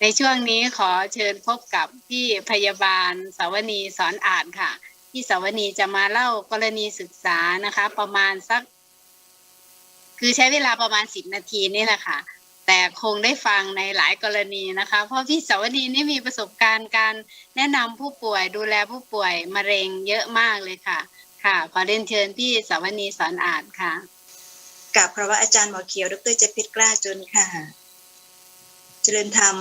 ในช่วงนี้ขอเชิญพบกับพี่พยาบาลสาวนีสอนอ่านค่ะ พี่สาวนีจะมาเล่ากรณีศึกษานะคะ ประมาณสัก คือใช้เวลาประมาณสิบนาทีนี่แหละค่ะ แต่คงได้ฟังในหลายกรณีนะคะ เพราะพี่สาวนีนี่มีประสบการณ์การแนะนำผู้ป่วยดูแลผู้ป่วยมะเร็งเยอะมากเลยค่ะ ค่ะ ขอเรียนเชิญพี่สาวนีสอนอ่านค่ะกับพระว่าอาจารย์หมอเขียว ดรเจพิตกล้าจนค่ะ เจริญธรรม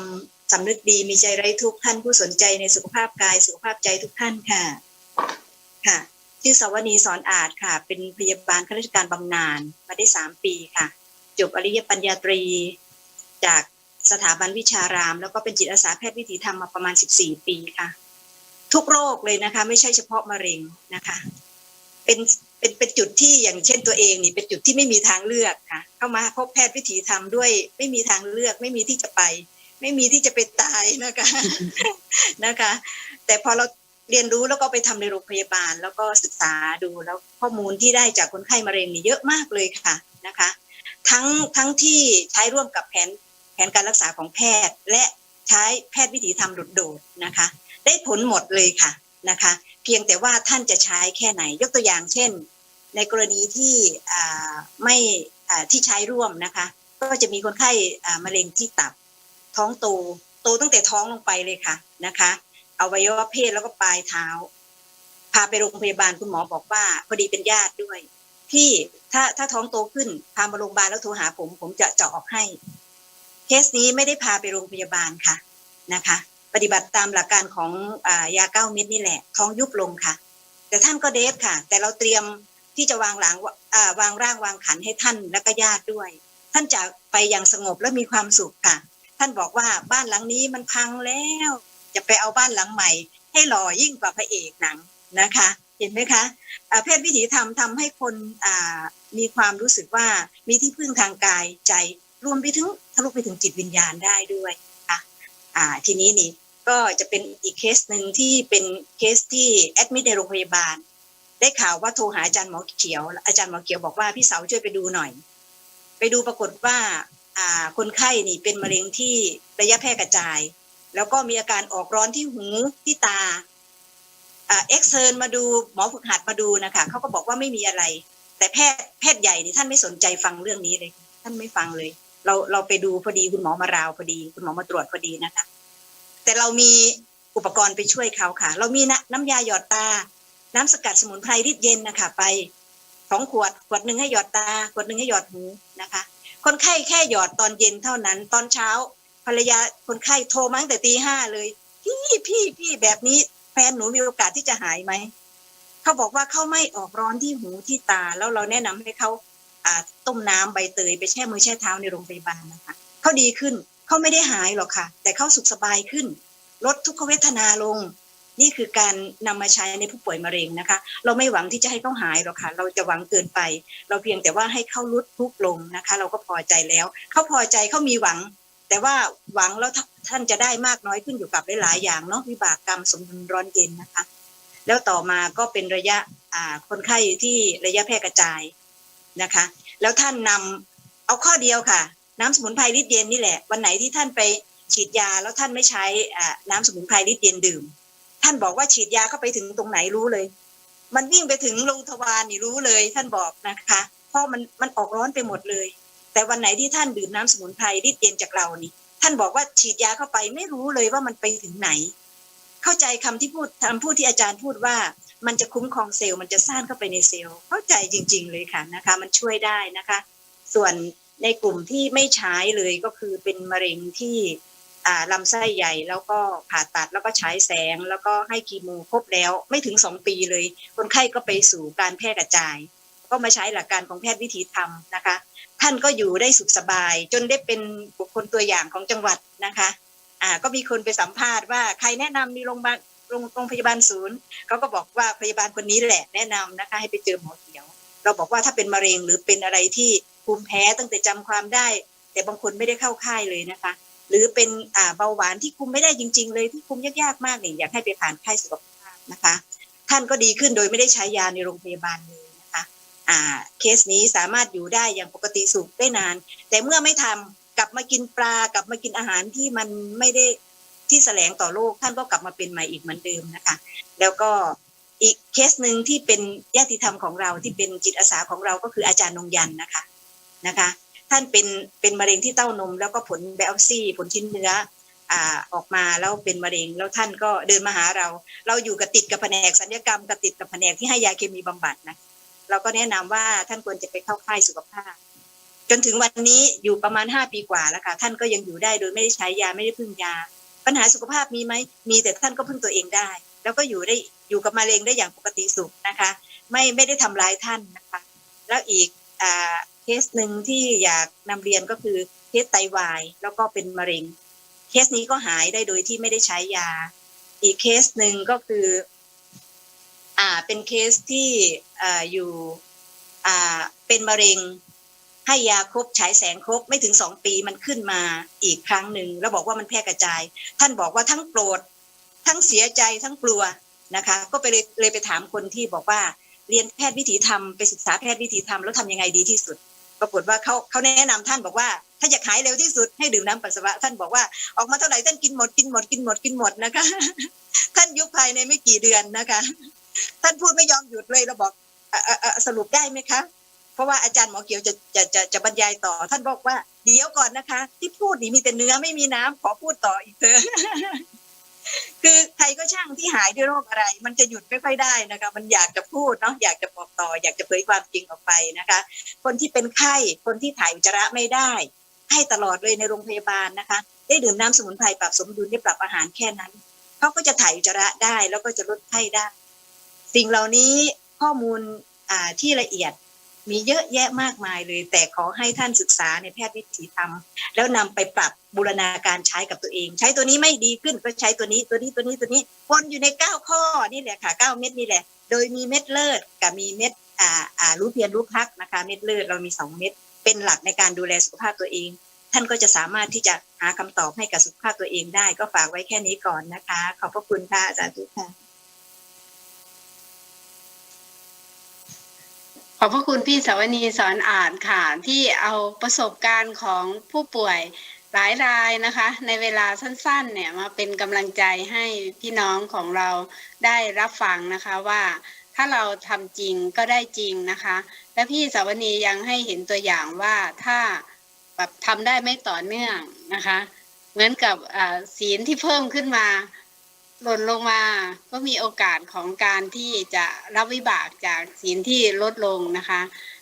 สำนึกดีมีใจไร้ทุกข์ท่านผู้สนใจในสุขภาพกายสุขภาพใจทุกท่านค่ะ ค่ะ ชื่อสวนีสอนอาจค่ะ เป็นพยาบาลข้าราชการบำนาญมาได้สามปีค่ะ จบอริยปัญญาตรี จากสถาบันวิชาราม แล้วก็เป็นจิตอาสาแพทย์วิถีธรรมมาประมาณ 14 ปีค่ะ ทุกโรคเลยนะคะ ไม่ใช่เฉพาะมะเร็งนะคะ เป็นเป็นเป็นจุดที่อย่างเช่นตัวเองนี่เป็นจุดที่ไม่มีทางเลือกค่ะ เข้ามาพบแพทย์วิถีธรรมด้วย ไม่มีทางเลือกไม่มีที่จะไป ไม่มีที่จะไปตายนะคะนะคะ แต่พอเราเรียนรู้แล้วก็ไปทำในโรงพยาบาล แล้วก็ศึกษาดูแล้วข้อมูลที่ได้จากคนไข้มะเร็งนี่เยอะมากเลยค่ะนะคะ ทั้งทั้งที่ใช้ร่วมกับแผนแผนการรักษาของแพทย์ และใช้แพทย์วิถีธรรมโดดๆนะคะ ได้ผลหมดเลยค่ะนะคะ เพียงแต่ว่าท่านจะใช้แค่ไหนยกตัวอย่างเช่น ในกรณีที่อ่าไม่ ที่ใช้ร่วมนะคะ ก็จะมีคนไข้มะเร็งที่ตับ ท้องโตโตตั้งแต่ท้องลงไปเลยค่ะนะคะอวัยวะเพศแล้วก็ปลายเท้า พาไปโรงพยาบาลคุณหมอบอกว่า พอดีเป็นญาติด้วย พี่ถ้าถ้าท้องโตขึ้น พามาโรงพยาบาลแล้วโทรหาผม ผมจะเจาะออกให้ เคสนี้ไม่ได้พาไปโรงพยาบาลค่ะนะคะ ปฏิบัติตามหลักการของอยาเก้าเม็ดนี่แหละ ท้องยุบลงค่ะ แต่ท่านก็เดทค่ะ แต่เราเตรียม ที่จะวางหลังวางร่างวางขันให้ท่านและก็ญาติด้วย ท่านจากไปอย่างสงบและมีความสุขค่ะ ท่านบอกว่าบ้านหลังนี้มันพังแล้ว จะไปเอาบ้านหลังใหม่ ให้หล่อยิ่งกว่าพระเอกหนังนะคะ เห็นไหมคะอ่าเพศวิถีธรรมทำให้คนมีความรู้สึกว่ามีที่พึ่งทางกายใจรวมไปถึงทะลุไปถึงจิตวิญญาณได้ด้วยนะคะอ่าทีนี้นี่ก็จะเป็นอีกเคสหนึ่งที่เป็นเคสที่แอดมิดในโรงพยาบาล ได้ข่าวว่าโทรหาอาจารย์หมอเขียว อาจารย์หมอเขียวบอกว่าพี่เสาวช่วยไปดูหน่อย ไปดูปรากฏว่าอ่าคนไข้นี่เป็นมะเร็งที่ระยะแพร่กระจาย แล้วก็มีอาการออกร้อนที่หูที่ตาเอ็กเซิร์นมาดูหมอฝึกหัดมาดูนะคะเขาก็บอกว่าไม่มีอะไร แต่แพทย์แพทย์ใหญ่นี่ท่านไม่สนใจฟังเรื่องนี้เลย ท่านไม่ฟังเลย เราเราไปดูพอดีคุณหมอมาราวพอดี คุณหมอมาตรวจพอดีนะคะ แต่เรามีอุปกรณ์ไปช่วยเขาค่ะ เรามีน้ำน้ำยาหยอดตา น้ำสกัดสมุนไพรริดเย็นนะคะไปสองขวดขวดหนึ่งให้หยอดตาขวดหนึ่งให้หยอดหูนะคะ คนไข้แค่หยอดตอนเย็นเท่านั้น ตอนเช้าภรรยาคนไข้โทรมาตั้งแต่ตีห้าเลย พี่พี่พี่แบบนี้แฟนหนูมีโอกาสที่จะหายไหมเขาบอกว่าเขาไม่ออกร้อนที่หูที่ตา แล้วเราแนะนำให้เขาอ่าต้มน้ำใบเตยไปแช่มือแช่เท้าในโรงพยาบาลนะคะเขาดีขึ้นเขาไม่ได้หายหรอกค่ะ แต่เขาสุขสบายขึ้น ลดทุกขเวทนาลง นี่คือการนำมาใช้ในผู้ป่วยมะเร็งนะคะ เราไม่หวังที่จะให้เขาหายหรอกค่ะ เราจะหวังเกินไป เราเพียงแต่ว่าให้เขาลดทุกลงนะคะ เราก็พอใจแล้ว เขาพอใจเขามีหวัง แต่ว่าหวังแล้วท่านจะได้มากน้อยขึ้นอยู่กับหลายๆอย่างเนาะวิบากกรรมสมดุลร้อนเย็นนะคะ แล้วต่อมาก็เป็นระยะคนไข้ที่ระยะแพร่กระจายนะคะ แล้วท่านนำเอาข้อเดียวค่ะ น้ำสมุนไพรลิตรเย็นนี่แหละวันไหนที่ท่านไปฉีดยาแล้วท่านไม่ใช้น้ำสมุนไพรลิตรเย็นดื่ม ท่านบอกว่าฉีดยาเข้าไปถึงตรงไหนรู้เลย มันวิ่งไปถึงลงทวารนี่รู้เลย ท่านบอกนะคะเพราะมันมันออกร้อนไปหมดเลย แต่วันไหนที่ท่านดื่มน้ำสมุนไพรลิตรเย็นจากเรานี่ ท่านบอกว่าฉีดยาเข้าไปไม่รู้เลยว่ามันไปถึงไหน เข้าใจคำที่พูดคำพูดที่อาจารย์พูดว่ามันจะคุ้มครองเซลล์มันจะสร้างเข้าไปในเซลล์เข้าใจจริง ๆ เลยค่ะนะคะ มันช่วยได้นะคะ ส่วนในกลุ่มที่ไม่ใช้เลยก็คือเป็นมะเร็งที่ ลำไส้ใหญ่แล้วก็ผ่าตัดแล้วก็ฉายแสง แล้วก็ให้คีโมครบแล้วไม่ถึงสองปีเลย คนไข้ก็ไปสู่การแพร่กระจาย ก็มาใช้หลักการของแพทย์วิถีธรรมนะคะ ท่านก็อยู่ได้สุขสบาย จนได้เป็นบุคคลตัวอย่างของจังหวัดนะคะอ่าก็มีคนไปสัมภาษณ์ว่าใครแนะนำมีโรงพยาบาลโรงงพยาบาลศูนย์เขาก็บอกว่าพยาบาลคนนี้แหละแนะนำนะคะ ให้ไปเจอหมอเขียว เราบอกว่าถ้าเป็นมะเร็งหรือเป็นอะไรที่ภูมิแพ้ตั้งแต่จำความได้ แต่บางคนไม่ได้เข้าค่ายเลยนะคะ หรือเป็นอ่าเบาหวานที่คุมไม่ได้จริง ๆ เลยที่คุมยากๆมากเนี่ยอยากให้ไปผ่านค่ายสุขภาพนะคะ ท่านก็ดีขึ้นโดยไม่ได้ใช้ยาในโรงพยาบาลเลยนะคะอ่าเคสนี้สามารถอยู่ได้อย่างปกติสุขได้นาน แต่เมื่อไม่ทำกลับมากินปลากลับมากินอาหารที่มันไม่ได้ที่แสลงต่อโลกท่านก็กลับมาเป็นใหม่อีกเหมือนเดิมนะคะ แล้วก็อีกเคสหนึ่งที่เป็นญาติธรรมของเราที่เป็นจิตอาสาของเราก็คืออาจารย์นงยันนะคะนะคะ ท่านเป็นเป็นมะเร็งที่เต้านม แล้วก็ผลไบออซี่ผลชิ้นเนื้ออ่าออกมาแล้วเป็นมะเร็งแล้วท่านก็เดินมาหาเรา เราอยู่กับติดกับแผนกสัญญกรรมกับติดกับแผนกที่ให้ยาเคมีบำบัดนะเราก็แนะนำว่าท่านควรจะไปเข้าค่ายสุขภาพ จนถึงวันนี้อยู่ประมาณห้าปีกว่าแล้วค่ะท่านก็ยังอยู่ได้โดยไม่ได้ใช้ยาไม่ได้พึ่งยา ปัญหาสุขภาพมีไหมมีแต่ท่านก็พึ่งตัวเองได้ แล้วก็อยู่ได้อยู่กับมะเร็งได้อย่างปกติสุขนะคะ ไม่ไม่ได้ทำร้ายท่านนะคะ แล้วอีกอ่า สหนึ่งที่อยากนำเรียนก็คือเคสไตวายแล้วก็เป็นมะเร็ง เคสนี้ก็หายได้โดยที่ไม่ได้ใช้ยา อีกเคสหนึ่งก็คือ อ่าเป็นเคสที่อ่าอยู่อ่าเป็นมะเร็ง ให้ยาครบฉายแสงครบไม่ถึงสองปีมันขึ้นมาอีกครั้งหนึ่งแล้วบอกว่ามันแพร่กระจาย ท่านบอกว่าทั้งโกรธทั้งเสียใจทั้งกลัวนะคะ ก็ไปเลยเลยไปถามคนที่บอกว่าเรียนแพทย์วิถีธรรมไปศึกษาแพทย์วิถีธรรมแล้วทำยังไงดีที่สุด ปรากฏว่าเขาเขาแนะนำท่านบอกว่า ถ้าอยากหายเร็วที่สุดให้ดื่มน้ำปัสสาวะท่านบอกว่าออกมาเท่าไหร่ท่านกินหมดกินหมดกินหมดกินหมดนะคะ ท่านยุบภายในไม่กี่เดือนนะคะ ท่านพูดไม่ยอมหยุดเลยเราบอกสรุปได้ไหมคะ เพราะว่าอาจารย์หมอเกียวจะจะจะจะบรรยายต่อ ท่านบอกว่าเดี๋ยวก่อนนะคะ ที่พูดนี่มีแต่เนื้อไม่มีน้ำขอพูดต่ออีกเถอะ คือใครก็ช่างที่หายด้วยโรคอะไร มันจะหยุดไม่ค่อยได้นะคะ มันอยากจะพูดเนาะอยากจะบอกต่อ อยากจะเผยความจริงออกไปนะคะ คนที่เป็นไข้คนที่ถ่ายอุจจาระไม่ได้ ให้ตลอดเลยในโรงพยาบาลนะคะ ได้ดื่มน้ำสมุนไพรปรับสมดุลได้ปรับอาหารแค่นั้นเขาก็จะถ่ายอุจจาระได้แล้วก็จะลดไข้ได้ สิ่งเหล่านี้ข้อมูลที่ละเอียด มีเยอะแยะมากมายเลย แต่ขอให้ท่านศึกษาในแพทย์วิถีธรรม แล้วนำไปปรับบูรณาการใช้กับตัวเอง ใช้ตัวนี้ไม่ดีขึ้นก็ใช้ตัวนี้ตัวนี้ตัวนี้ตัวนี้วนอยู่ในเก้าข้อนี่แหละค่ะเก้าเม็ดนี่แหละ โดยมีเม็ดเลือดกับมีเม็ดอ่าอ่ารู้เพียรรู้พักนะคะเม็ดเลือดเรามีสองเม็ดเป็นหลักในการดูแลสุขภาพตัวเอง ท่านก็จะสามารถที่จะหาคำตอบให้กับสุขภาพตัวเองได้ ก็ฝากไว้แค่นี้ก่อนนะคะ ขอบพระคุณค่ะอาจารย์ทุกท่าน ขอบพระคุณพี่สาวนีสอนอ่านค่ะ ที่เอาประสบการณ์ของผู้ป่วยหลายรายนะคะ ในเวลาสั้นๆ เนี่ยมาเป็นกำลังใจให้พี่น้องของเราได้รับฟังนะคะว่าถ้าเราทำจริงก็ได้จริงนะคะ และพี่สาวนียังให้เห็นตัวอย่างว่าถ้าแบบทำได้ไม่ต่อเนื่องนะคะ เหมือนกับอ่าศีลที่เพิ่มขึ้นมา หล่นลงมา ก็มีโอกาสของการที่จะรับวิบากจากศีลที่ลดลงนะคะ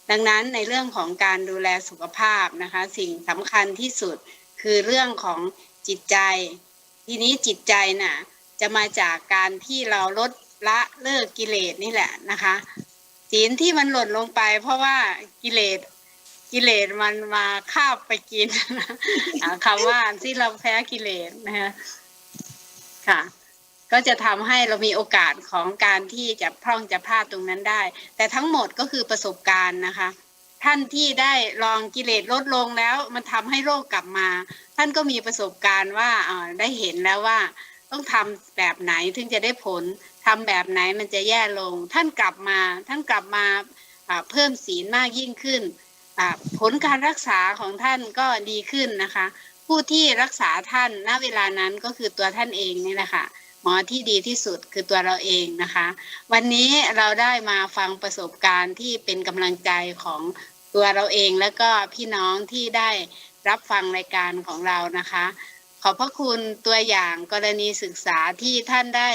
ดังนั้นในเรื่องของการดูแลสุขภาพนะคะ สิ่งสำคัญที่สุดคือเรื่องของจิตใจ ทีนี้จิตใจน่ะจะมาจากการที่เราลดละเลิกกิเลสนี่แหละนะคะศีลที่มันหล่นลงไป เพราะว่ากิเลสกิเลสมันมาคาบไปกินคำว่าที่เราแพ้กิเลสนะคะค่ะ ก็จะทำให้เรามีโอกาสของการที่จะพร่องจะพลาดตรงนั้นได้ แต่ทั้งหมดก็คือประสบการณ์นะคะ ท่านที่ได้ลองกิเลสลดลงแล้วมันทำให้โรคกลับมา ท่านก็มีประสบการณ์ว่าอ่อได้เห็นแล้วว่า ต้องทำแบบไหนถึงจะได้ผลทำแบบไหนมันจะแย่ลง ท่านกลับมา ท่านกลับมาอ่าเพิ่มศีลมากยิ่งขึ้นอ่าผลการรักษาของท่านก็ดีขึ้นนะคะ ผู้ที่รักษาท่านณเวลานั้นก็คือตัวท่านเองนี่แหละค่ะ หมอที่ดีที่สุดคือตัวเราเองนะคะ วันนี้เราได้มาฟังประสบการณ์ที่เป็นกำลังใจของตัวเราเองแล้วก็พี่น้องที่ได้รับฟังรายการของเรานะคะ ขอบพระคุณตัวอย่างกรณีศึกษาที่ท่านได้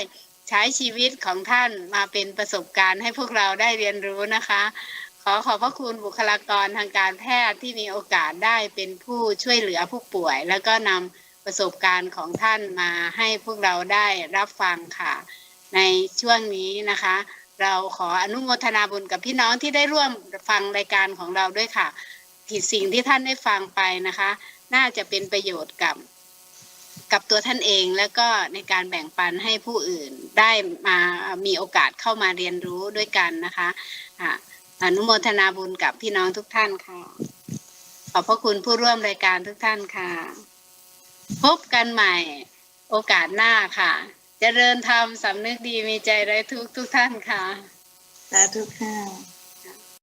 ใช้ชีวิตของท่านมาเป็นประสบการณ์ให้พวกเราได้เรียนรู้นะคะ ขอขอบพระคุณบุคลากรทางการแพทย์ที่มีโอกาสได้เป็นผู้ช่วยเหลือผู้ป่วย แล้วก็นำ ประสบการณ์ของท่านมาให้พวกเราได้รับฟังค่ะ ในช่วงนี้นะคะ เราขออนุโมทนาบุญกับพี่น้องที่ได้ร่วมฟังรายการของเราด้วยค่ะที่สิ่งที่ท่านได้ฟังไปนะคะ น่าจะเป็นประโยชน์กับกับตัวท่านเองแล้วก็ในการแบ่งปันให้ผู้อื่นได้มามีโอกาสเข้ามาเรียนรู้ด้วยกันนะคะอะอนุโมทนาบุญกับพี่น้องทุกท่านค่ะ ขอบพระคุณผู้ร่วมรายการทุกท่านค่ะ พบกันใหม่โอกาสหน้าค่ะจเจริญธรรมสำนึกดีมีใจไร้ทุกทุกท่านค่ะ สาธุค่ะ